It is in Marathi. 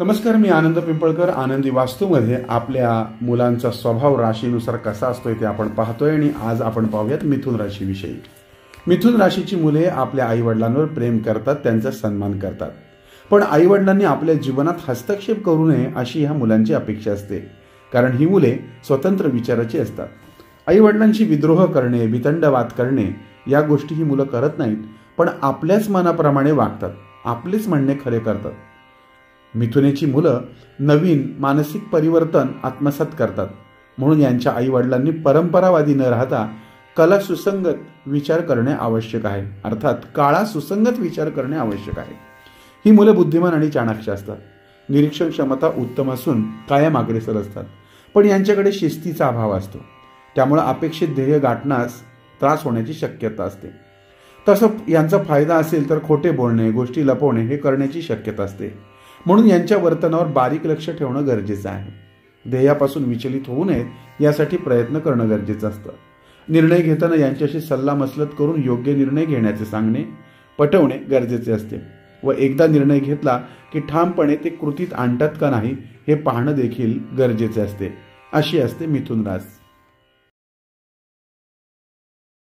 नमस्कार मी आनंद पिंपळकर. आनंदी वास्तूमध्ये आपल्या मुलांचा स्वभाव राशीनुसार कसा असतोय ते आपण पाहतोय आणि आज आपण पाहूयात मिथुन राशीविषयी. मिथुन राशीची मुले आपल्या आईवडिलांवर प्रेम करतात त्यांचा सन्मान करतात. पण आईवडिलांनी आपल्या जीवनात हस्तक्षेप करू नये अशी ह्या मुलांची अपेक्षा असते. कारण ही मुले स्वतंत्र विचाराची असतात. आईवडिलांशी विद्रोह करणे वितंडवाद करणे या गोष्टी ही मुलं करत नाहीत पण आपल्याच मनाप्रमाणे वागतात. आपलेच म्हणणे खरे करतात. मिथुनेची मुलं नवीन मानसिक परिवर्तन आत्मसात करतात. म्हणून यांच्या आईवडिलांनी परंपरावादी न राहता कला सुसंगत विचार करणे आवश्यक आहे. अर्थात काळा सुसंगत विचार करणे आवश्यक आहे. ही मुलं बुद्धिमान आणि चाणाक्ष असतात. निरीक्षण क्षमता उत्तम असून कायम अग्रेसर असतात. पण यांच्याकडे शिस्तीचा अभाव असतो. त्यामुळं अपेक्षित ध्येय गाठण्यास त्रास होण्याची शक्यता असते. तसं यांचा फायदा असेल तर खोटे बोलणे गोष्टी लपवणे हे करण्याची शक्यता असते. म्हणून यांच्या वर्तनावर बारीक लक्ष ठेवणं गरजेचं आहे. ध्येयापासून विचलित होऊ नयेत यासाठी प्रयत्न करणं गरजेचं असतं. निर्णय घेताना यांच्याशी सल्लामसलत करून योग्य निर्णय घेण्याचे सांगणे पटवणे गरजेचे असते व एकदा निर्णय घेतला की ठामपणे ते कृतीत आणतात का नाही हे पाहणं देखील गरजेचे असते. अशी असते मिथुन रास